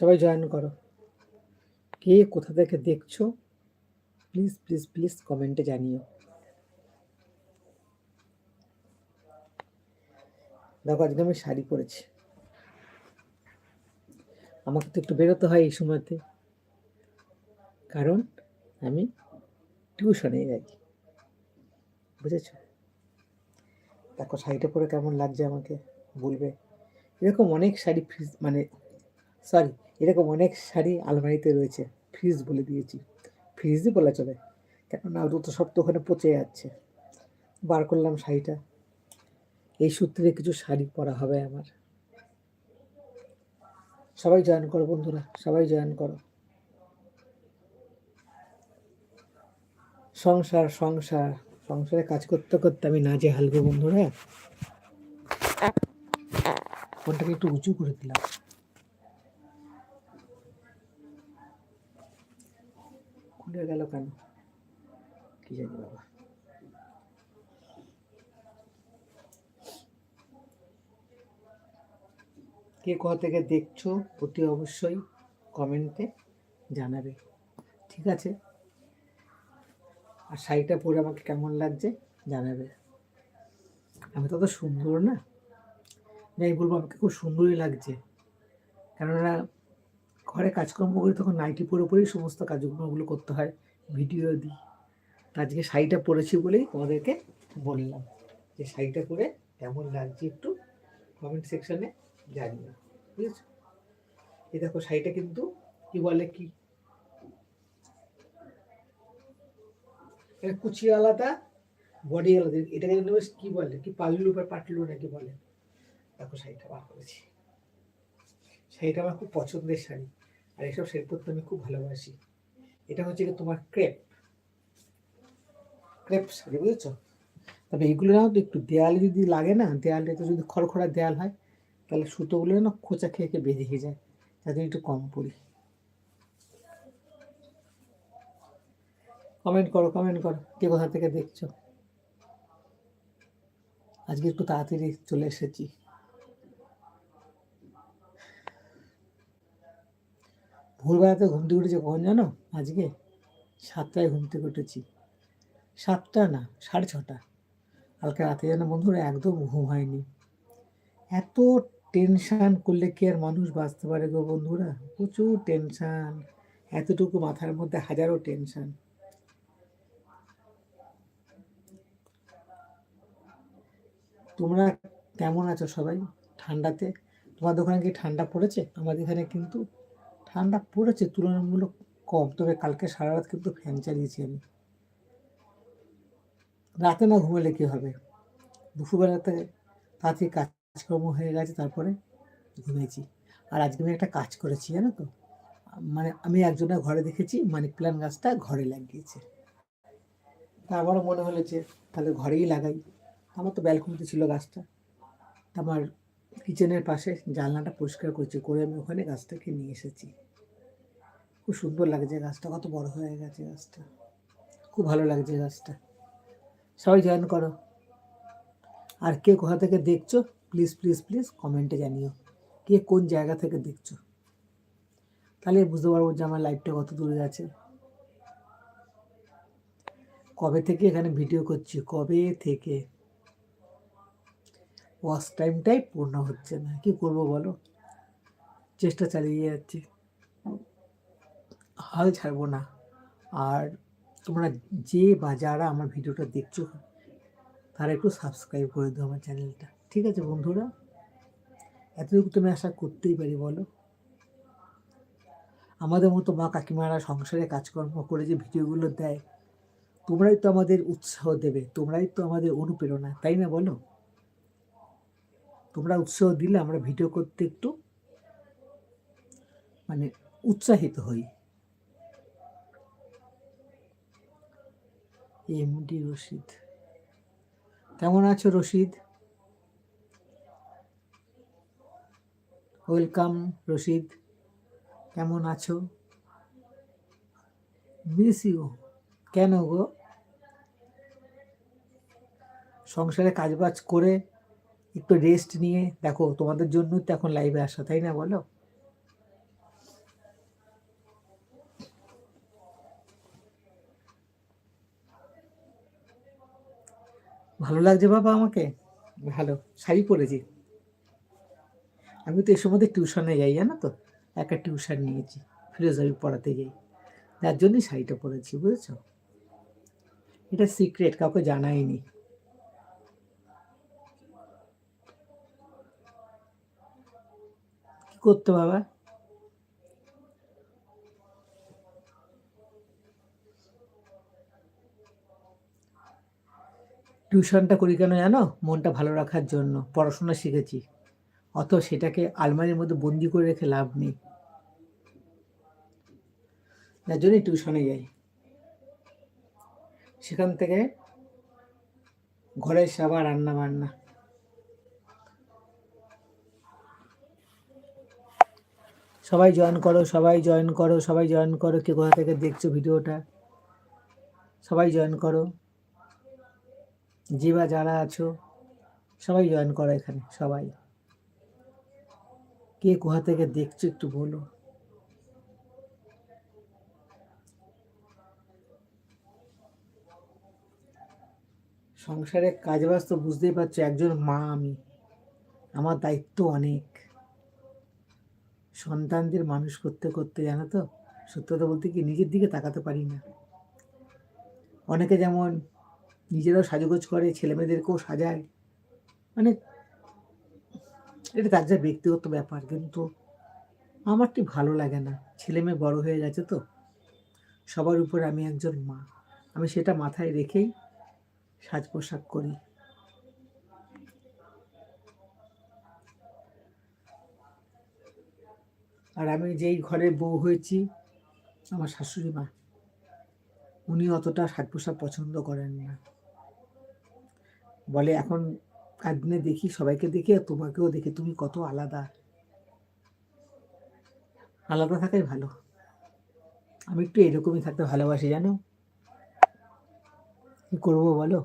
সবাই জয়েন করো। কে কোথা থেকে দেখছ প্লিজ প্লিজ প্লিজ কমেন্টে জানিও। দেখো, আজকে আমি শাড়ি পরেছি। আমাকে তো একটু বেরোতে হয় এই সময়তে। কারণ আমি টিউশনে যাই। বুঝেছ? দেখো, শাড়িটা পরে কেমন লাগছে আমাকে বলবে। এরকম অনেক শাড়ি মানে সরি এরকম অনেক শাড়ি আলমারিতে রয়েছে। ফ্রিজ বলে দিয়েছি। ফ্রিজই বলা চলে। কেননা সব তো ওখানে পচে যাচ্ছে। বার করলাম শাড়িটা। এই সূত্রে কিছু শাড়ি পরা হবে আমার। সবাই জয়েন করো বন্ধুরা, সবাই জয়েন করো। সংসার সংসার, সংসারে কাজ করতে করতে আমি না নাজে হালগো বন্ধুরা। ফোনটাকে একটু উঁচু করে দিলাম খুলে গেল কেন? কি জানি বাবা। কে কোথা থেকে দেখছ অতি অবশ্যই কমেন্টে জানাবে। ঠিক আছে? আর শাড়িটা পরে আমাকে কেমন লাগছে জানাবে। আমি তো অত সুন্দর না। যাই বলব আমাকে খুব সুন্দরই লাগছে। কেননা ঘরে কাজকর্ম করি তখন নাইটি পরে পরেই সমস্ত কাজকর্মগুলো করতে হয়। ভিডিও দিই। আজকে শাড়িটা পরেছি বলেই তোমাদেরকে বললাম যে শাড়িটা পরে কেমন লাগছে একটু কমেন্ট সেকশনে জানিও, বুঝেছ? এই দেখো শাড়িটা কিন্তু কি বলে কি? কুচি আলাদা বডি আলাদা এটাকে কি বলে, কি পাল্লু বা পাটলু নাকি বলে। দেখো শাড়িটা বার করেছি। শাড়িটা আমার খুব পছন্দের শাড়ি। আর এইসব শাড়ি পরতে আমি খুব ভালোবাসি। এটা হচ্ছে কি তোমার ক্রেপ ক্রেপ শাড়ি, বুঝেছ? তবে এগুলো না একটু দেয়ালে যদি লাগে না দেয়ালে তো যদি খড়খড়া দেয়াল হয়, তাহলে সুতোগুলো না খোঁচা খেয়ে খেয়ে বেরিয়ে যায়। তাতে একটু কম পড়ি কমেন্ট করো কমেন্ট করো, কে কোথা থেকে দেখছ? আজকে একটু তাড়াতাড়ি চলে এসেছি। ভোরবেলাতে ঘুম থেকে উঠেছে কখন জানো? আজকে সাতটায় ঘুম থেকে উঠেছি। সাতটা না, সাড়ে ছটা। কালকে রাতে যেন বন্ধুরা একদম ঘুম হয়নি। এত টেনশান করলে কি আর মানুষ বাঁচতে পারে গো বন্ধুরা? প্রচুর টেনশান এতটুকু মাথার মধ্যে হাজারো টেনশান তোমরা কেমন আছো সবাই? ঠান্ডাতে? তোমাদের ওখানে কি ঠান্ডা পড়েছে? আমাদের এখানে কিন্তু ঠান্ডা পড়েছে, তুলনামূলক কম। তবে কালকে সারা রাত কিন্তু ফ্যান চালিয়েছি আমি। রাতে না ঘুমালে কী হবে? দুপুরবেলাতে তাড়াতাড়ি কাজকর্ম হয়ে গেছে, তারপরে ঘুমিয়েছি আর আজকে আমি একটা কাজ করেছি, জানো তো? মানে আমি একজনের ঘরে দেখেছি মানি প্ল্যান গাছটা ঘরে লাগিয়েছে। তা আমারও মনে হলো যে তাহলে ঘরেই লাগাই। আমার তো ব্যালকনিতে ছিল গাছটা। আমার কিচেনের পাশে জানলাটা পরিষ্কার করছি, করে আমি ওখানে গাছটাকে নিয়ে এসেছি। খুব সুন্দর লাগছে গাছটা, কত বড় হয়ে গেছে গাছটা। খুব ভালো লাগছে গাছটা। সবাই জয়েন করো। আর কে কোথা থেকে দেখছ প্লিজ প্লিজ প্লিজ কমেন্টে জানিও। কে কোন জায়গা থেকে দেখছ। তাহলে বুঝতে পারব যে আমার লাইফটা কত দূরে আছে কবে থেকে এখানে ভিডিও করছি, কবে থেকে? ওয়াচ টাইমটাই পূর্ণ হচ্ছে না। কি করব বলো? চেষ্টা চালিয়ে যাচ্ছি। হাল ছাড়বো না। আর তোমরা যে বা যারা আমার ভিডিওটা দেখছ, তারা একটু সাবস্ক্রাইব করে দিও আমার চ্যানেলটা ঠিক আছে বন্ধুরা? এতটুকু তুমি আশা করতেই পারি বলো। আমাদের মতো মা কাকিমারা সংসারে কাজকর্ম করে যে ভিডিওগুলো দেয়, তোমরাই তো আমাদের উৎসাহ দেবে, তোমরাই তো আমাদের অনুপ্রেরণা, তাই না বলো? তোমরা উৎসাহ দিলে আমরা ভিডিও করতে একটু মানে উৎসাহিত হই। এমডি রশিদ। কেমন আছো রশিদ? ওয়েলকাম রশিদ। কেমন আছো? Miss you. কেন গো? সংসারে কাজবাজ করে একটু রেস্ট নিয়ে, দেখো তোমাদের জন্যই তো এখন লাইভে আসা, তাই না বলো? ভালো লাগছে বাবা আমাকে? ভালো, শাড়ি পরেছি। আমি তো এসব মধ্যে টিউশনে যাই, জানো তো? একটা টিউশন নিয়েছি ফিলোসফি পড়াতে যাই। যার জন্যই শাড়িটা পরেছি, বুঝেছ? এটা সিক্রেট কাউকে জানাইনি। করতো বাবা। টিউশনটা করি কেন জানো? মনটা ভালো রাখার জন্য। পড়াশোনা শিখেছি। অত সেটাকে আলমারির মধ্যে বন্দি করে রেখে লাভ নেই। যার জন্যই টিউশনে যাই। সেখান থেকে ঘরের সাবা রান্না বান্না সবাই জয়েন করো, সবাই জয়েন করো, সবাই জয়েন করো। কে কোথা থেকে দেখছ ভিডিওটা? সবাই জয়েন করো। যে বা যারা আছো, সবাই জয়েন করো এখানে, সবাই। কে কোথা থেকে দেখছ একটু বলো। সংসারে কাজ বাজ তো বুঝতেই পারছ, একজন মা আমি। আমার দায়িত্ব অনেক। সন্তানদের মানুষ করতে করতে, জানো তো? সত্যতা বলতে কি, নিজের দিকে তাকাতে পারি না। অনেকে যেমন নিজেরাও সাজগোজ করে, ছেলেমেয়েদেরকেও সাজায়। মানে এটা তার যা ব্যক্তিগত ব্যাপার, কিন্তু আমার ঠিক ভালো লাগে না। ছেলে মেয়ে বড় হয়ে গেছে তো। সবার উপর আমি একজন মা। আমি সেটা মাথায় রেখেই সাজ পোশাক করি। আর আমি যেই ঘরে বউ হয়েছি, আমার শাশুড়ি মা, উনি অতটা সাজ পোশাক পছন্দ করেন না। বলে, এখন দিনে দেখি, সবাইকে দেখি, আর তোমাকেও দেখি, তুমি কত আলাদা। আলাদা থাকাই ভালো। আমি একটু এরকমই থাকতে ভালোবাসি, জানো? কি করব বলো?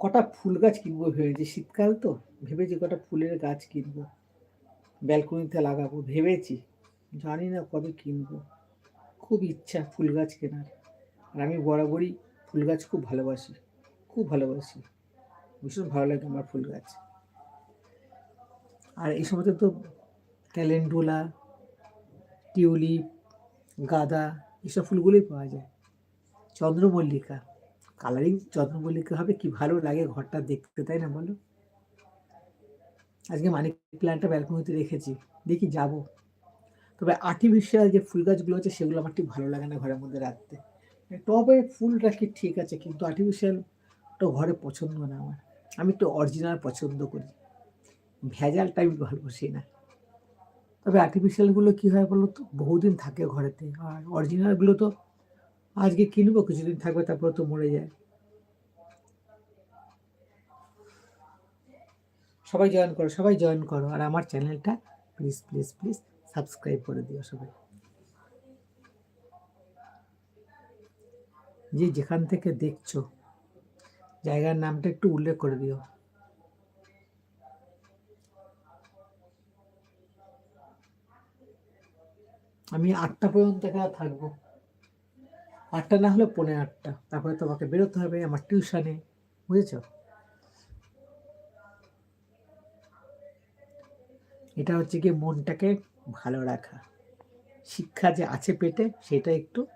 কটা ফুল গাছ কিনবো ভেবেছি? শীতকাল তো, ভেবেছি কটা ফুলের গাছ কিনবো। ব্যালকনিতে লাগাবো, ভেবেছি। জানি না কবে কিনবো। খুব ইচ্ছা ফুল গাছ কেনার। আর আমি বরাবরই ফুল গাছ খুব ভালোবাসি খুব ভালোবাসি। ভীষণ ভালো লাগে আমার ফুল গাছ। আর এই সময়তে তো ক্যালেন্ডুলা, টিউলিপ, গাঁদা, এসব ফুলগুলোই পাওয়া যায়। চন্দ্রমল্লিকা। কালারিং চন্দ্রমল্লিকা হবে? কি ভালো লাগে ঘরটা দেখতে, তাই না বলো? আজকে মানি প্ল্যান্টটা ব্যালকনিতে রেখেছি। দেখি যাব। তবে আর্টিফিশিয়াল যে ফুল গাছগুলো আছে, সেগুলো আমার ঠিক ভালো লাগে না ঘরের মধ্যে রাখতে। টবে ফুল কি ঠিক আছে, কিন্তু আর্টিফিশিয়াল তো ঘরে পছন্দ না আমার। আমি একটু অরিজিনাল পছন্দ করি। ভেজালটা আমি ভালোবাসি না। তবে আর্টিফিশিয়ালগুলো কী হয় বলো তো? বহুদিন থাকে ঘরেতে। আর অরিজিনালগুলো তো আজকে কিনবো কিছুদিন থাকবে, তারপর তো মরে যায়। সবাই জয়েন করো, সবাই জয়েন করো। আর আমার চ্যানেলটা প্লিজ প্লিজ প্লিজ সাবস্ক্রাইব করে দিও সবাই। যে যেখান থেকে দেখছ, জায়গার নামটা একটু উল্লেখ করে দিও। আমি আটটা পর্যন্ত এখানে থাকব। আটটা না হলে পনেরো আটটা। তারপরে তোমাকে বেরোতে হবে আমার টিউশনে, বুঝেছ? এটা হচ্ছে কি মনটাকে ভালো রাখা। শিক্ষা যে আছে পেটে, সেটা একটু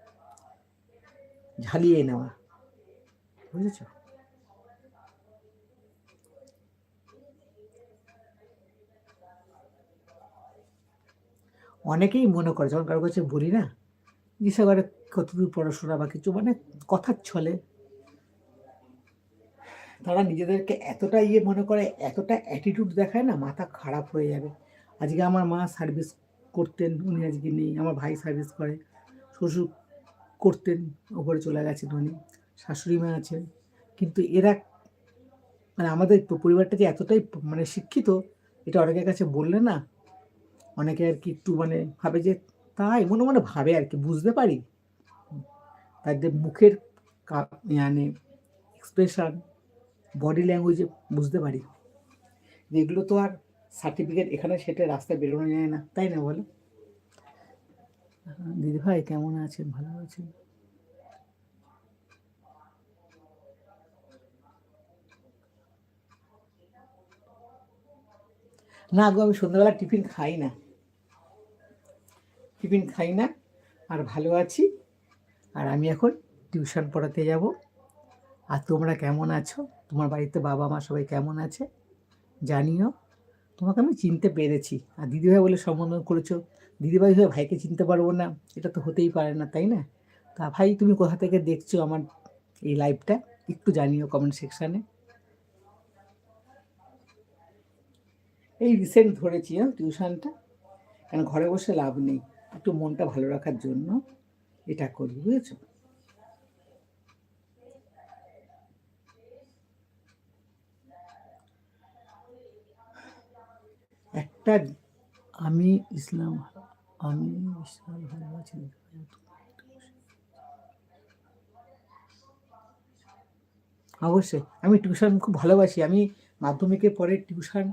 ঝালিয়ে নেওয়া। বুঝেছ? অনেকেই মনে করে, যখন কারও কাছে বলি না করে কতদূর পড়াশোনা বা কিছু মানে কথার ছলে। তারা নিজেদেরকে এতটা ইয়ে মনে করে, এতটা অ্যাটিটিউড দেখায় না, মাথা খারাপ হয়ে যাবে। আজকে আমার মা সার্ভিস করতেন, উনি আজকে নেই, আমার ভাই সার্ভিস করে, শ্বশুর করতেন, ওপরে চলে গেছেন উনি শাশুড়ি মা আছেন কিন্তু এরা মানে আমাদের পরিবারটা যে এতটাই মানে শিক্ষিত, এটা অনেকের কাছে বললে না, অনেকে আর কি একটু মানে ভাবে যে তাই মনে মনে ভাবে আর কি বুঝতে পারি। তাদের মুখের মানে এক্সপ্রেশন বডি ল্যাঙ্গুয়েজে বুঝতে পারি। যেগুলো তো আর সার্টিফিকেট এখানে সেটা রাস্তায় বেরোনো যায় না তাই না বলো? দিদিভাই কেমন আছেন? ভালো আছেন? না গো আমি সন্ধ্যাবেলা টিফিন খাই না। টিফিন খাই না, আর ভালো আছি। আর আমি এখন টিউশন পড়াতে যাব। আর তোমরা কেমন আছো? তোমার বাড়িতে বাবা মা সবাই কেমন আছে? জানিও। তোমাকে আমি চিনতে পেরেছি। আর দিদিভাই বলে সম্বোধন করেছ। দিদিভাই হয়ে ভাইকে চিনতে পারব না, এটা তো হতেই পারে না, তাই না? তা ভাই, তুমি কোথা থেকে দেখছ আমার এই লাইভটা? একটু জানিও কমেন্ট সেকশানে এই রিসেন্ট ধরেছি হ্যাঁ টিউশনটা। কারণ ঘরে বসে লাভ নেই। একটু মনটা ভালো রাখার জন্য এটা করি বুঝেছ? একটা আমি ইসলাম আমি ইসলাম ভালোবাসি, অবশ্যই। আমি টিউশন খুব ভালোবাসি। আমি মাধ্যমিকের পরে টিউশন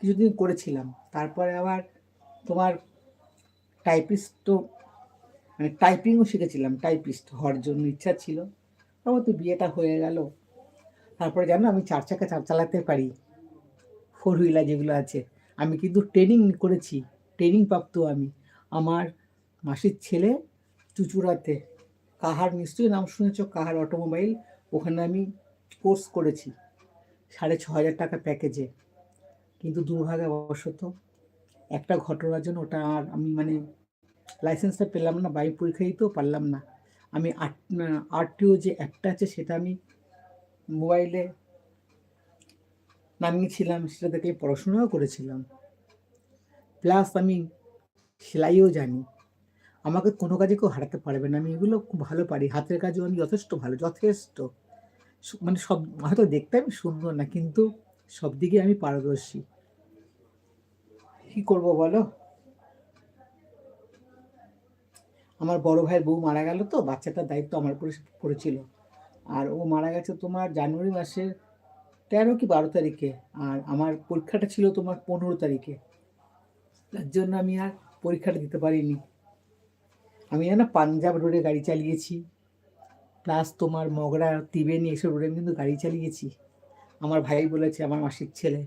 কিছুদিন করেছিলাম। তারপরে আবার তোমার টাইপিস্ট তো মানে টাইপিংও শিখেছিলাম টাইপিস্ট হওয়ার জন্য ইচ্ছা ছিল। আমার তো বিয়েটা হয়ে গেল। তারপরে জানো, আমি চার চাকা চার চালাতে পারি। ফোর হুইলার যেগুলো আছে। আমি কিন্তু ট্রেনিং করেছি ট্রেনিং প্রাপ্ত আমি। আমার মাসির ছেলে চুচুড়াতে, কাহার নিশ্চয়ই নাম শুনেছ, কাহার অটোমোবাইল ওখানে আমি কোর্স করেছি, সাড়ে ছ হাজার টাকা প্যাকেজে কিন্তু দুর্ভাগ্যবশত একটা ঘটনার জন্য ওটা আর আমি মানে লাইসেন্সটা পেলাম না বাইক পরীক্ষা দিতেও পারলাম না। আমি আট আরটিও যে অ্যাপটা আছে সেটা আমি মোবাইলে নামিয়েছিলাম, সেটা থেকে পড়াশোনাও করেছিলাম। প্লাস আমি সেলাইও জানি। আমাকে কোনো কাজে কেউ হারাতে পারবে না, আমি এগুলো খুব ভালো পারি। হাতের কাজও আমি যথেষ্ট ভালো, যথেষ্ট। মানে সব, হয়তো দেখতে আমি সুন্দর না, কিন্তু সব দিকে আমি পারদর্শী। কি করব বলো? আমার বড় ভাইয়ের বউ মারা গেল তো, বাচ্চাটার দায়িত্ব আমার উপরে পড়েছিল। আর ও মারা গেছে তোমার জানুয়ারি মাসের তেরো কি বারো তারিখে, আর আমার পরীক্ষাটা ছিল তোমার পনেরো তারিখে। তার জন্য আমি আর পরীক্ষাটা দিতে পারিনি। আমি জানো পাঞ্জাব রোডে গাড়ি চালিয়েছি, প্লাস তোমার মগরা, ত্রিবেণী, এসব রোডে আমি কিন্তু গাড়ি চালিয়েছি। আমার ভাই বলেছে, আমার মাসির ছেলে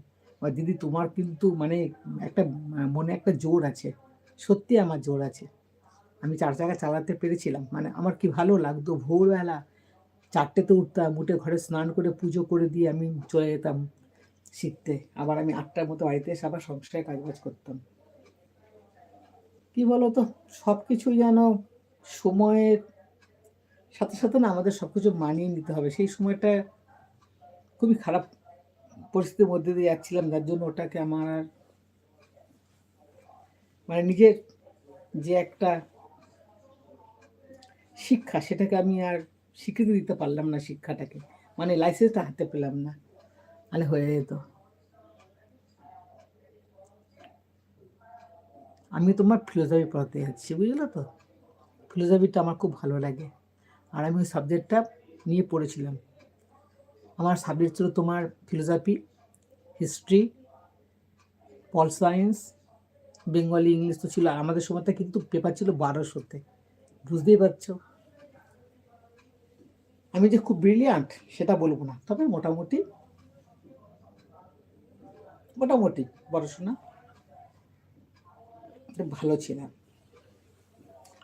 বা দিদি তোমার কিন্তু মানে একটা, মনে একটা জোর আছে। সত্যি আমার জোর আছে। আমি চার চাকা চালাতে পেরেছিলাম। মানে আমার কি ভালো লাগতো? ভোরবেলা চারটেতে উঠতাম, উঠে ঘরে স্নান করে পুজো করে দিয়ে আমি চলে যেতাম শিখতে। আবার আমি আটটার মতো বাড়িতে এসে আবার সংসারে কাজবাজ করতাম। কি বলো তো সব কিছুই যেন সময়ের সাথে সাথে না আমাদের সব কিছু মানিয়ে নিতে হবে। সেই সময়টা খুবই খারাপ পরিস্থিতির মধ্যে দিয়ে যাচ্ছিলাম, যার জন্য ওটাকে আমার আর মানে নিজের যে একটা শিক্ষা, সেটাকে আমি আর স্বীকৃতি দিতে পারলাম না শিক্ষাটাকে। মানে লাইসেন্সটা হাতে পেলাম না। মানে হয়ে যেত। আমি তোমার ফিলোসফি পড়াতে যাচ্ছি, বুঝলো তো? ফিলোসফিটা আমার খুব ভালো লাগে। আর আমি ওই সাবজেক্টটা নিয়ে পড়েছিলাম। আমার সাবজেক্ট ছিল তোমার philosophy history pol science Bengali English তো ছিল। আমাদের সময়টা কিন্তু পেপার ছিল বারোশোতে। বুঝতেই পারছ? আমি যে খুব ব্রিলিয়ান্ট সেটা বলব না। তবে মোটামুটি মোটামুটি পড়াশোনা ভালো ছিলাম।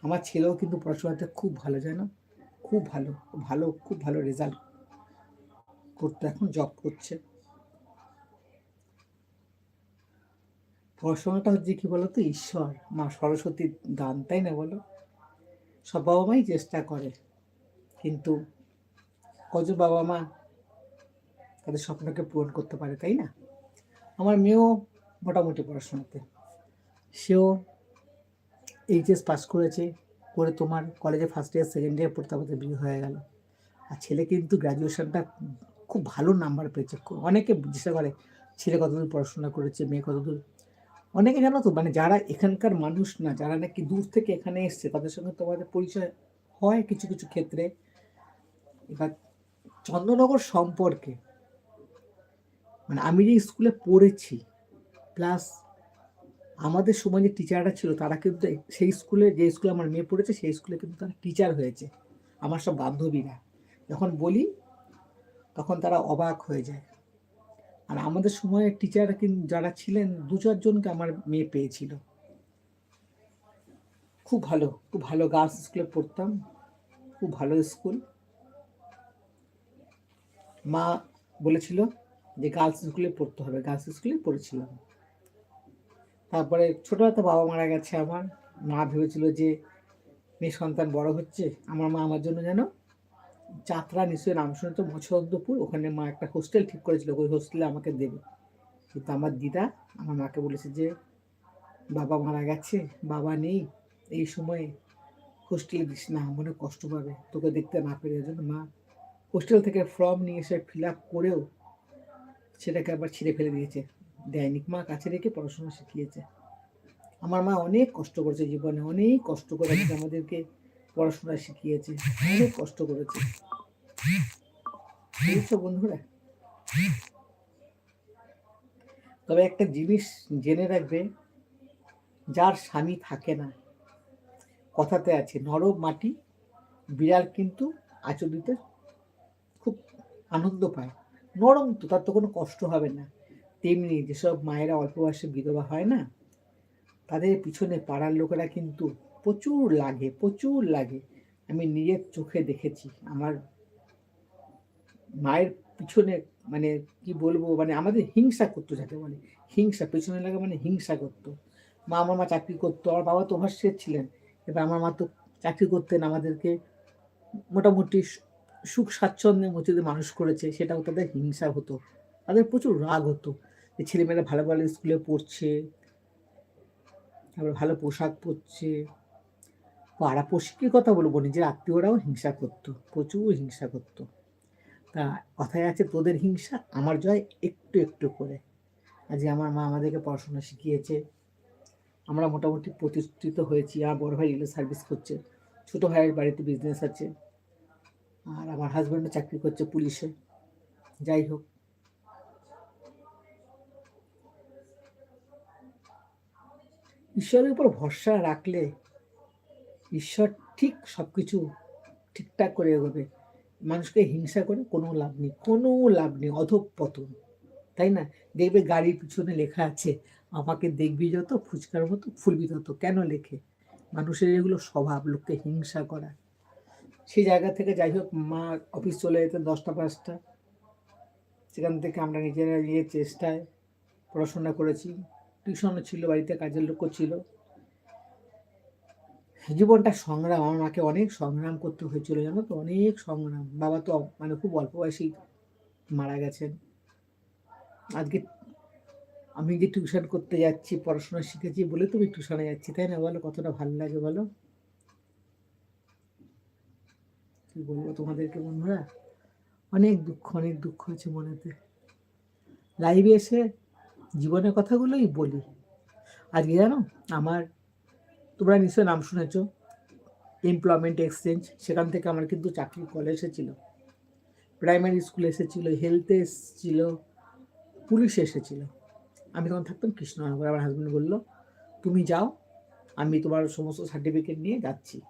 আমার ছেলেও কিন্তু পড়াশোনাতে খুব ভালো, জানো? খুব ভালো ভালো, খুব ভালো রেজাল্ট করতে, এখন জব করছে। পড়াশোনাটা হচ্ছে কি তো ঈশ্বর, মা সরস্বতীর দান, তাই না বলো? সব বাবা মাই চেষ্টা করে। কিন্তু কজন বাবা মা তাদের স্বপ্নকে পূরণ করতে পারে, তাই না? আমার মেয়েও মোটামুটি পড়াশোনাতে। সেও এইচএস পাস করেছে, করে তোমার কলেজে ফার্স্ট ইয়ার সেকেন্ড ইয়ার পড়তে পড়তে বিয়ে হয়ে গেল। আর ছেলে কিন্তু গ্র্যাজুয়েশনটা খুব ভালো নাম্বার পেয়েছে। অনেকে জিজ্ঞাসা করে, ছেলে কতদূর পড়াশোনা করেছে, মেয়ে কতদূর? অনেকে জানো তো মানে যারা এখানকার মানুষ না, যারা নাকি দূর থেকে এখানে এসছে, তাদের সঙ্গে তোমাদের পরিচয় হয় কিছু কিছু ক্ষেত্রে। এবার চন্দ্রনগর সম্পর্কে মানে আমি যে স্কুলে পড়েছি প্লাস আমাদের সময় যে টিচাররা ছিল, তারা কিন্তু সেই স্কুলে যে স্কুলে আমার মেয়ে পড়েছে, সেই স্কুলে কিন্তু তারা টিচার হয়েছে। আমার সব বান্ধবীরা। যখন বলি তখন তারা অবাক হয়ে যায়। আর আমাদের সময়ে টিচার যারা ছিলেন দু চারজনকে আমার মেয়ে পেয়েছিল। খুব ভালো খুব ভালো গার্লস স্কুলে পড়তাম, খুব ভালো স্কুল মা বলেছিল যে গার্লস স্কুলে পড়তে হবে গার্লস স্কুলে পড়েছিলাম। তারপরে ছোটোবেলাতে বাবা মারা গেছে আমার। মা ভেবেছিল যে মেয়ে সন্তান বড় হচ্ছে, আমার মা আমার জন্য যেন যাত্রা নিশ্চয়ই নাম শুনে তো মৎস্যদপুর ওখানে মা একটা হোস্টেল ঠিক করেছিল, ওই হোস্টেলে আমাকে দেবে। কিন্তু আমার দিদা, আমার মাকে বলেছে যে, বাবা মারা গেছে, বাবা নেই, এই সময়ে হোস্টেলে দিস না, মনে কষ্ট পাবে, তোকে দেখতে না পেরে জন্য। মা হোস্টেল থেকে ফর্ম নিয়ে এসে ফিল আপ করেও সেটাকে আবার ছিঁড়ে ফেলে দিয়েছে। দৈনিক মা, কাছে রেখে পড়াশোনা শিখিয়েছে। আমার মা অনেক কষ্ট করেছে জীবনে, অনেক কষ্ট করে আমাদেরকে পড়াশোনা শিখিয়েছে, অনেক কষ্ট করেছে। বন্ধুরা। তবে একটা জিনিস জেনে রাখবে, যার স্বামী থাকে না, কথাতে আছে, নরম মাটি বিড়াল কিন্তু আঁচল দিতে খুব আনন্দ পায়। নরম তো, তার তো কোনো কষ্ট হবে না। তেমনি যেসব মায়েরা অল্প বয়সে বিধবা হয় না, তাদের পিছনে পাড়ার লোকেরা কিন্তু প্রচুর লাগে প্রচুর লাগে। আমি নিজের চোখে দেখেছি। আমার মায়ের পিছনে মানে কি বলব মানে আমাদের হিংসা করতো যাকে বলে। হিংসা, পেছনে লাগা মানে হিংসা করতো। মা আমার মা চাকরি করতো, আমার বাবা তো ওভারসিয়ার ছিলেন। এবার আমার মা তো চাকরি করতেন, আমাদেরকে মোটামুটি সুখ স্বাচ্ছন্দ্যের মধ্যে মানুষ করেছে, সেটাও তাদের হিংসা হতো। তাদের প্রচুর রাগ হতো। যে ছেলেমেয়েরা ভালো ভালো স্কুলে পড়ছে, তারপরে ভালো পোশাক পরছে। পাড়াপড়শির কথা বলব, নিজের আত্মীয়রাও হিংসা করতো, প্রচুর হিংসা করতো। তা কথায় আছে, তোদের হিংসা, আমার জয় একটু একটু করে। আজকে আমার মা আমাদেরকে পড়াশোনা শিখিয়েছে। আমরা মোটামুটি প্রতিষ্ঠিত হয়েছি, আর বড় ভাই রেলের সার্ভিস করছে, ছোটো ভাইয়ের বাড়িতে বিজনেস আছে, আর আমার হাজব্যান্ডও চাকরি করছে পুলিশে। যাই হোক। ঈশ্বরের উপর ভরসা রাখলে ঈশ্বর ঠিক সব কিছু ঠিকঠাক করে এগোবে। মানুষকে হিংসা করে কোনো লাভ নেই, কোনো লাভ নেই, অধঃপতন। তাই না? দেখবে গাড়ির পিছনে লেখা আছে, আমাকে দেখবি যত, ফুচকার মতো ফুলবি তত। কেন লেখে? মানুষের এগুলো স্বভাব, লোককে হিংসা করা। সেই জায়গা থেকে যাই হোক, মা অফিস চলে যেতেন দশটা পাঁচটা। সেখান থেকে আমরা নিজেরা নিজের চেষ্টায় পড়াশোনা করেছি। টিউশনও ছিল, বাড়িতে কাজের লোকও ছিল। জীবনটা সংগ্রাম, আমার মাকে অনেক সংগ্রাম করতে হয়েছিল, জানো তো? অনেক সংগ্রাম। বাবা তো মানে খুব অল্প বয়সেই মারা গেছেন। আজকে আমি যে টিউশন করতে যাচ্ছি, পড়াশোনা শিখেছি বলে তুমি টিউশনে যাচ্ছি, তাই না বলো? কতটা ভালো লাগে বলো? কি বলব তোমাদেরকে বন্ধুরা? অনেক দুঃখ অনেক দুঃখ আছে মনেতে। লাইভে এসে জীবনের কথাগুলোই বলি। আজকে জানো, আমার তোমরা নিশ্চয়ই নাম শুনেছ। এমপ্লয়মেন্ট এক্সচেঞ্জ সেখান থেকে আমার কিন্তু চাকরি কল এসেছিল। প্রাইমারি স্কুল এসেছিল হেলথে এসেছিল পুলিশ এসেছিল। আমি তখন থাকতাম কৃষ্ণনগর। আমার হাজব্যান্ড বলল, তুমি যাও, আমি তোমার সমস্ত সার্টিফিকেট নিয়ে যাচ্ছি।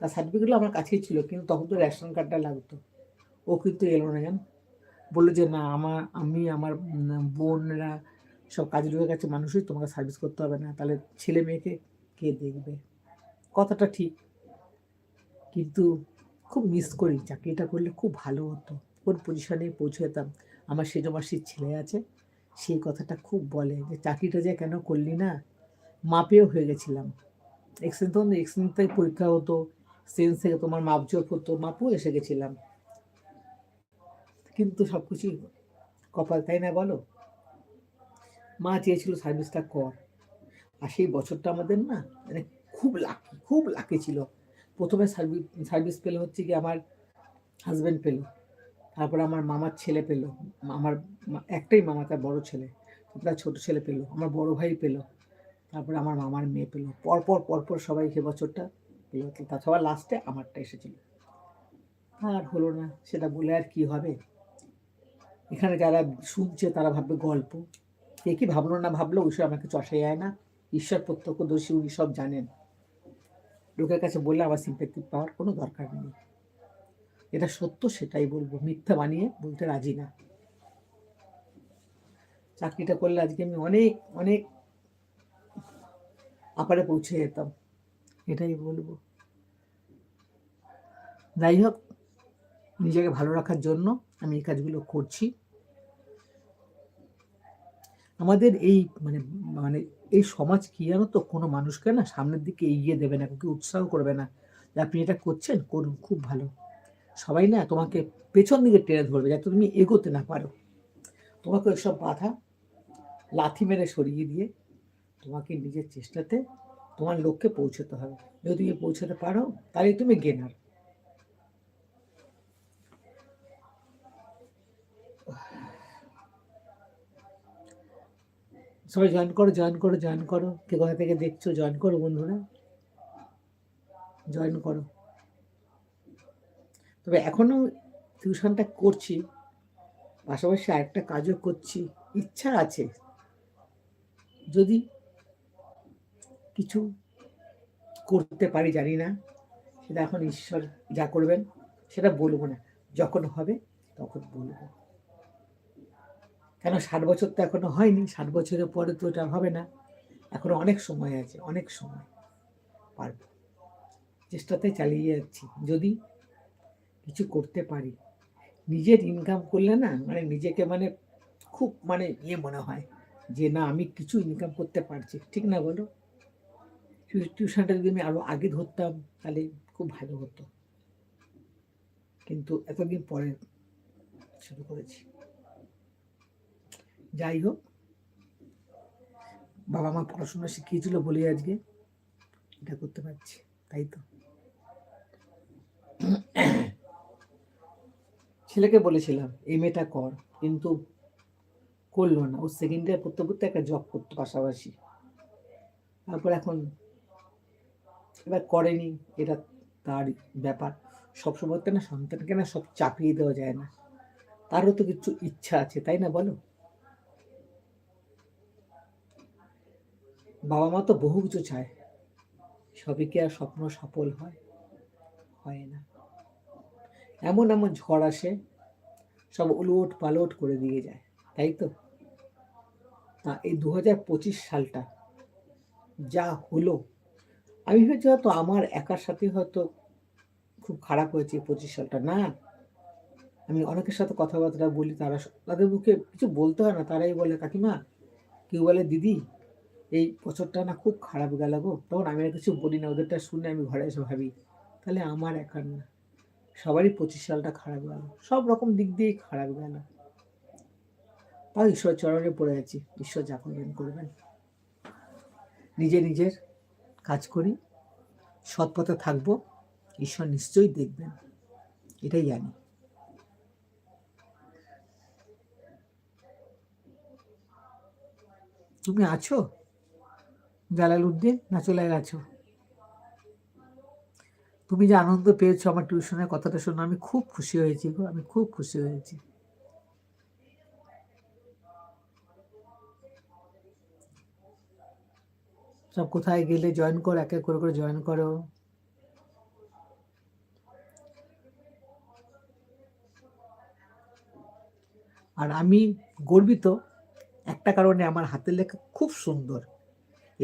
তার সার্টিফিকেটগুলো আমার কাছেই ছিল, কিন্তু তখন তো রেশন কার্ডটা লাগতো। ও কিন্তু এলো না, জান? বলল যে, না, আমার, আমি, আমার বোনরা সব কাজে ঢুকে গেছে, মানুষই তোমাকে সার্ভিস করতে হবে না। তাহলে ছেলে মেয়েকে কে দেখবে? কথাটা ঠিক। কিন্তু খুব মিস করি। চাকরিটা করলে খুব ভালো হতো। কোন পজিশনে পৌঁছে যেতাম আমার সেজমাসির ছেলে আছে। সেই কথাটা খুব বলে যে, চাকরিটা যে কেন করলি না? মাপেও হয়ে গেছিলাম। এক্সেন্স তখন এক্সেন্স থেকে পরীক্ষা হতো। সেন্স থেকে তোমার মাপজোপ হতো, মাপও এসে গেছিলাম। কিন্তু সব কিছুই কপাল, তাই না বলো? মা চেয়েছিল সার্ভিসটা কর। আর সেই বছরটা আমাদের না মানে খুব লাকি খুব লাকি ছিল। প্রথমে সার্ভিস সার্ভিস পেল হচ্ছে কি আমার হাজব্যান্ড পেল, তারপর আমার মামার ছেলে পেল। আমার একটাই মামা, তার বড় ছেলে, তার ছোট ছেলে পেল, আমার বড় ভাই পেল, তারপরে আমার মামার মেয়ে পেল। পরপর পরপর সবাই সে বছরটা পেল। তাছাড়া লাস্টে আমারটা এসেছিল। আর হলো না, সেটা বলে আর কি হবে? এখানে যারা শুনছে তারা ভাববে গল্প। কে কি ভাবলো না ভাবলো ওইসব আমাকে চষে যায় না। ঈশ্বর প্রত্যক্ষদর্শী, উনি সব জানেন। লোকের কাছে বললে আমার সিম্পেথি পাওয়ার কোনো দরকার নেই। এটা সত্য সেটাই বলব, মিথ্যা বানিয়ে বলতে রাজি না। চাকরিটা করলে আজকে আমি অনেক অনেক আপারে পৌঁছে যেতাম, এটাই বলব। যাই হোক, নিজেকে ভালো রাখার জন্য আমি এই কাজগুলো করছি। আমাদের এই মানে মানে এই সমাজ কি জানো তো? কোনো মানুষকে না সামনের দিকে এগিয়ে দেবে না, কাউকে উৎসাহ করবে না। যে আপনি এটা করছেন, করুন, খুব ভালো। সবাই না তোমাকে পেছন দিকে টেনে ধরবে, যাতে তুমি এগোতে না পারো। তোমাকে ওইসব বাধা লাথি মেরে সরিয়ে দিয়ে তোমাকে নিজের চেষ্টাতে তোমার লক্ষ্যে পৌঁছতে হবে। যদি তুমি পৌঁছতে পারো, তাহলে তুমি গেনার সবাই জয়েন করো জয়েন করো জয়েন করো। কে কোথা থেকে দেখছ জয়েন করো বন্ধুরা। জয়েন করো। তবে এখনও টিউশনটা করছি। পাশাপাশি আরেকটা কাজও করছি। ইচ্ছা আছে। যদি কিছু করতে পারি, জানি না। সেটা এখন ঈশ্বর যা করবেন, সেটা বলব না। যখন হবে, তখন বলব। কেন ষাট বছর তো এখনও হয়নি? ষাট বছরের পরে তো এটা হবে না। এখনও অনেক সময় আছে, অনেক সময় পারব। চেষ্টাতে চালিয়ে যাচ্ছি। যদি কিছু করতে পারি। নিজের ইনকাম করলে না মানে নিজেকে মানে খুব মানে ইয়ে মনে হয় যে, না, আমি কিছু ইনকাম করতে পারছি। ঠিক না বলো? টিউশনটা যদি আমি আরও আগে ধরতাম, তাহলে খুব ভালো হতো। কিন্তু এতদিন পরে শুরু করেছি। যাই হোক বাবা মা পড়াশোনা শিখিয়েছিল বলে আজকে এটা করতে পারছি, তাই তো। ছেলেকে বলেছিলাম, এই মেয়েটা কর, কিন্তু করল না। ও সেকেন্ড ইয়ার পড়তে পড়তে একটা জব করতো পাশাপাশি। তারপর এখন এবার করেনি, এটা তার ব্যাপার। সবসময় তো না সন্তানকে না সব চাপিয়ে দেওয়া যায় না। তারও তো কিছু ইচ্ছা আছে, তাই না বলো? বাবা মা তো বহু কিছু চায়। সবই কি আর স্বপ্ন সফল হয়? হয় না। এমন এমন ঝড় আসে, সব উলট পালট করে দিয়ে যায়, তাই তো? তা এই দু হাজার পঁচিশ সালটা যা হলো, আমি ভেবেছি হয়তো আমার একার সাথে হয়তো খুব খারাপ হয়েছে পঁচিশ সালটা। না, আমি অনেকের সাথে কথাবার্তা বলি, তারা তাদের মুখে কিছু বলতে হয় না, তারাই বলে, কাকিমা, কেউ বলে, দিদি এই বছরটা না খুব খারাপ গেল গো। তখন আমি আর কিছু বলি না, ওদেরটা শুনে আমি ঘরে এসে ভাবি, তাহলে আমার একার না। সবারই পঁচিশ সালটা খারাপ গেল, সব রকম দিক দিয়েই খারাপ গেল। তাও ঈশ্বর চরণে পড়ে আছি, ঈশ্বর যা করবেন করবেন। নিজে নিজের কাজ করি, সৎ পথে থাকব, ঈশ্বর নিশ্চয়ই দেখবেন, এটাই জানি। তুমি আছো? জালাল উদ্দিন না চলে গেছো তুমি যে আনন্দ পেয়েছ আমার টিউশনের কথাটা শুনে, আমি খুব খুশি হয়েছি গো, আমি খুব খুশি হয়েছি। সব কোথায় গেলে জয়েন করো, এক এক করে করে জয়েন করো। আর আমি গর্বিত একটা কারণে আমার হাতের লেখা খুব সুন্দর।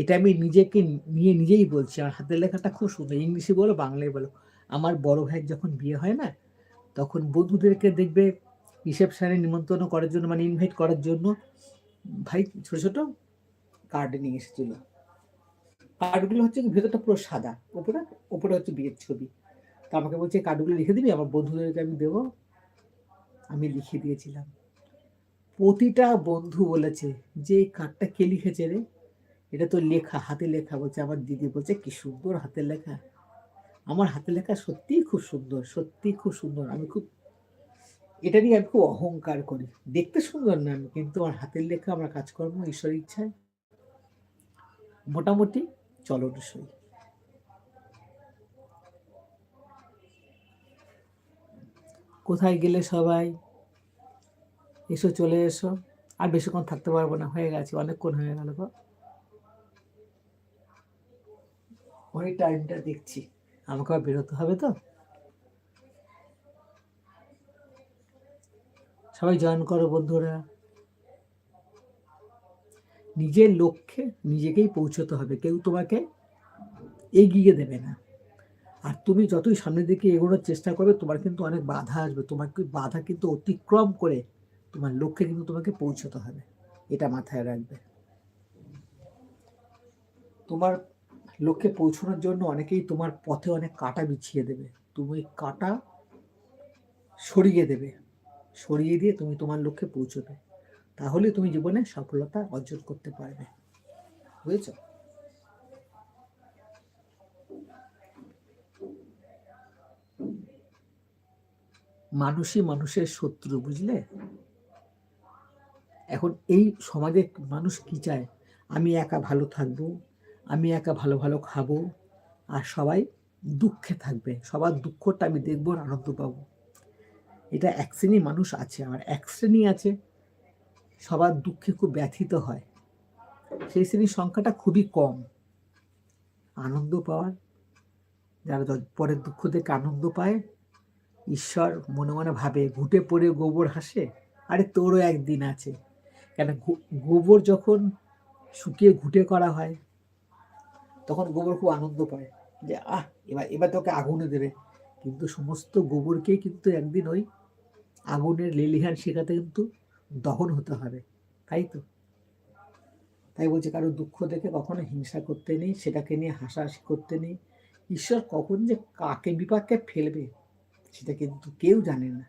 এটা আমি নিজেকে নিয়ে নিজেই বলছি। আমার হাতের লেখাটা খুব সুন্দর। ইংলিশে বলো, বাংলায় বলো। আমার বড় ভাইয়ের যখন বিয়ে হয় না, তখন বন্ধুদেরকে দেখবে রিসেপশানে নিমন্ত্রণ করার জন্য মানে ইনভাইট করার জন্য ভাই ছোটো ছোটো কার্ড নিয়ে এসেছিল। কার্ডগুলো হচ্ছে ভেতরটা পুরো সাদা। ওপরে ওপরে হচ্ছে বিয়ের ছবি। তো আমাকে বলছে কার্ডগুলো লিখে দিবি? আমার বন্ধুদেরকে আমি দেবো। আমি লিখে দিয়েছিলাম। প্রতিটা বন্ধু বলেছে, যে এই কার্ডটা কে লিখেছে রে? এটা তো লেখা, হাতে লেখা বলছে, আমার দিদি বলছে, কি সুন্দর হাতের লেখা। আমার হাতের লেখা সত্যিই খুব সুন্দর, সত্যিই খুব সুন্দর। আমি খুব, এটা নিয়ে আমি খুব অহংকার করি। দেখতে সুন্দর না আমি, কিন্তু আমার হাতের লেখা, আমার কাজকর্ম ঈশ্বর ইচ্ছায়। মোটামুটি চলনসই কোথায় গেলে সবাই? এসো চলে এসো। আর বেশিক্ষণ থাকতে পারব না, হয়ে গেছে, অনেকক্ষণ হয়ে গেল গো। ঘড়ির টাইমটা দেখছি। আমাকে বেরোতে হবে তো? সবাই জয়েন করো বন্ধুরা। নিজের লক্ষ্যে নিজেকেই পৌঁছতে হবে। কেউ তোমাকে এগিয়ে দেবে না। আর তুমি যতই সামনের দিকে এগোনোর চেষ্টা করবে, তোমার কিন্তু অনেক বাধা আসবে। তোমাকে বাধা কিন্তু অতিক্রম করে তোমার লক্ষ্যে কিন্তু তোমাকে পৌঁছতে হবে। এটা মাথায় রাখবে। তোমার লক্ষ্যে পৌঁছানোর জন্য অনেকেই তোমার পথে অনেক কাটা বিছিয়ে দেবে। তুমি কাটা সরিয়ে দেবে। সরিয়ে দিয়ে তুমি তোমার লক্ষ্যে পৌঁছবে। তাহলে তুমি জীবনে সফলতা অর্জন করতে পারবে। বুঝেছ? মানুষই মানুষের শত্রু, বুঝলে? এখন এই সমাজে মানুষ কি চায়? আমি একা ভালো থাকব আমি একা ভালো ভালো খাব আর সবাই দুঃখে থাকবে। সবার দুঃখটা আমি দেখব আর আনন্দ পাবো। এটা এক শ্রেণি মানুষ আছে, আমার এক শ্রেণি আছে। সবার দুঃখে খুব ব্যথিত হয়। সেই শ্রেণির সংখ্যাটা খুবই কম। আনন্দ পাওয়ার, যারা পরের দুঃখ দেখে আনন্দ পায়, ঈশ্বর মনে মনে ভাবে, ঘুটে পড়ে গোবর হাসে, আরে তোরও একদিন আছে। কেন গোবর যখন শুকিয়ে ঘুটে করা হয় তখন গোবর খুব আনন্দ পায় যে, আহ, এবার এবার তোকে আগুনে দেবে। কিন্তু সমস্ত গোবরকেই কিন্তু একদিন ওই আগুনের লেলিহান শেখাতে কিন্তু দহন হতে হবে, তাই তো? তাই বলছে, কারও দুঃখ দেখে কখনো হিংসা করতে নেই, সেটাকে নিয়ে হাসাহাসি করতে নেই। ঈশ্বর কখন যে কাকে বিপাককে ফেলবে, সেটা কিন্তু কেউ জানে না।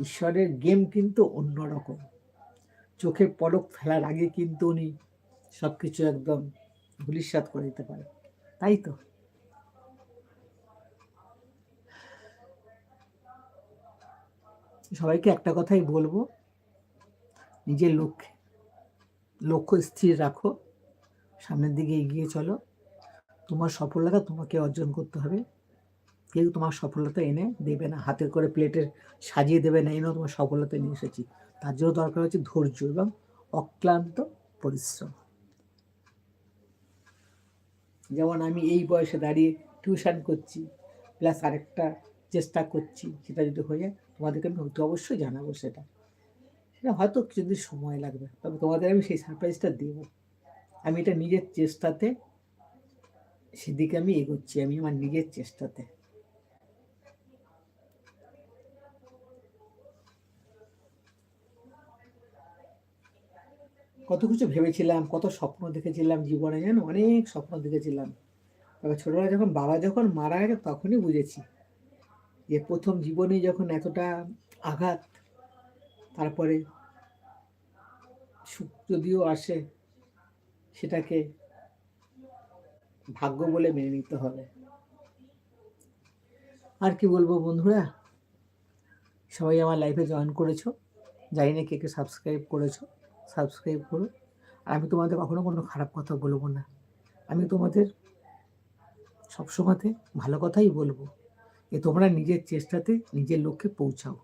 ঈশ্বরের গেম কিন্তু অন্যরকম। চোখে পলক ফেলার আগে কিন্তু উনি সব কিছু একদম ধুলিস্বাদ করে দিতে পারে। তাই তো? সবাইকে একটা কথাই বলব, নিজের লক্ষ্যে। লক্ষ্য স্থির রাখো, সামনের দিকে এগিয়ে চলো। তোমার সফলতা তোমাকে অর্জন করতে হবে। কেউ তোমার সফলতা এনে দেবে না হাতের করে প্লেটের সাজিয়ে দেবে না এনেও তোমার সফলতা নিয়ে এসেছি। তার জন্য দরকার হচ্ছে ধৈর্য এবং অক্লান্ত পরিশ্রম। যেমন আমি এই বয়সে দাঁড়িয়ে টিউশন করছি প্লাস আরেকটা চেষ্টা করছি, সেটা যদি হয়ে যায় তোমাদেরকে আমি হয়তো অবশ্যই জানাব সেটা। সেটা হয়তো কিছুদিন সময় লাগবে, তবে তোমাদের আমি সেই সারপ্রাইজটা দেবো। আমি এটা নিজের চেষ্টাতে, সেদিকে আমি এগোচ্ছি, আমি আমার নিজের চেষ্টাতে। কত কিছু ভেবেছিলাম, কত স্বপ্ন দেখেছিলাম জীবনে জানো অনেক স্বপ্ন দেখেছিলাম। তবে ছোটবেলা যখন বাবা যখন মারা গেছে তখনই বুঝেছি যে প্রথম জীবনে যখন এতটা আঘাত, তারপরে সুখ যদিও আসে, সেটাকে ভাগ্য বলে মেনে নিতে হবে। আর কি বলব বন্ধুরা? সবাই আমার লাইফে জয়েন করেছ। জানি না কে কে সাবস্ক্রাইব করেছ। সাবস্ক্রাইব করো আর আমি তোমাদের কখনো কোনো খারাপ কথা বলব না। আমি তোমাদের সবসময়তে ভালো কথাই বলব যে তোমরা নিজের চেষ্টাতে নিজের লক্ষ্যে পৌঁছাও।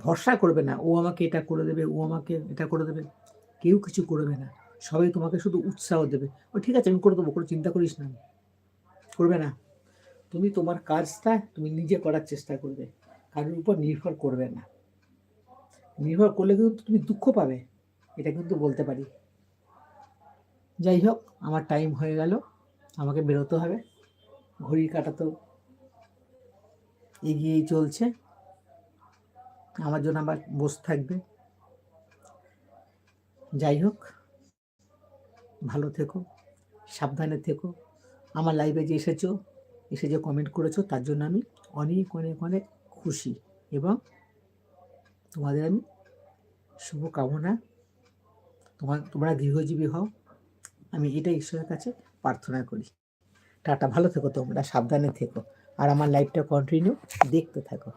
ভরসা করবে না, ও আমাকে এটা করে দেবে, ও আমাকে এটা করে দেবে। কেউ কিছু করবে না। সবাই তোমাকে শুধু উৎসাহ দেবে। ও ঠিক আছে, আমি করে দেবো, কোনো চিন্তা করিস না। করবে না। তুমি তোমার কাজটা তুমি নিজে করার চেষ্টা করবে। কারোর উপর নির্ভর করবে না। নির্ভর করলে কিন্তু তুমি দুঃখ পাবে। এটা কিন্তু বলতে পারি। যাই হোক, আমার টাইম হয়ে গেল। আমাকে বেরোতে হবে। ঘড়ির কাটা তো এগিয়েই চলছে। আমার জন্য আবার বসে থাকবে। যাই হোক, ভালো থেকো, সাবধানে থেকো। আমার লাইভে যে এসেছ, এসে যে কমেন্ট করেছ, তার জন্য আমি অনেক অনেক অনেক খুশি। এবং তোমাদের আমি শুভকামনা তোমার, তোমরা দীর্ঘজীবী হও। আমি এটা ঈশ্বরের কাছে প্রার্থনা করি। টাটা, ভালো থেকো তোমরা, সাবধানে থেকো। আর আমার লাইফটা কন্টিনিউ দেখতে থাকো।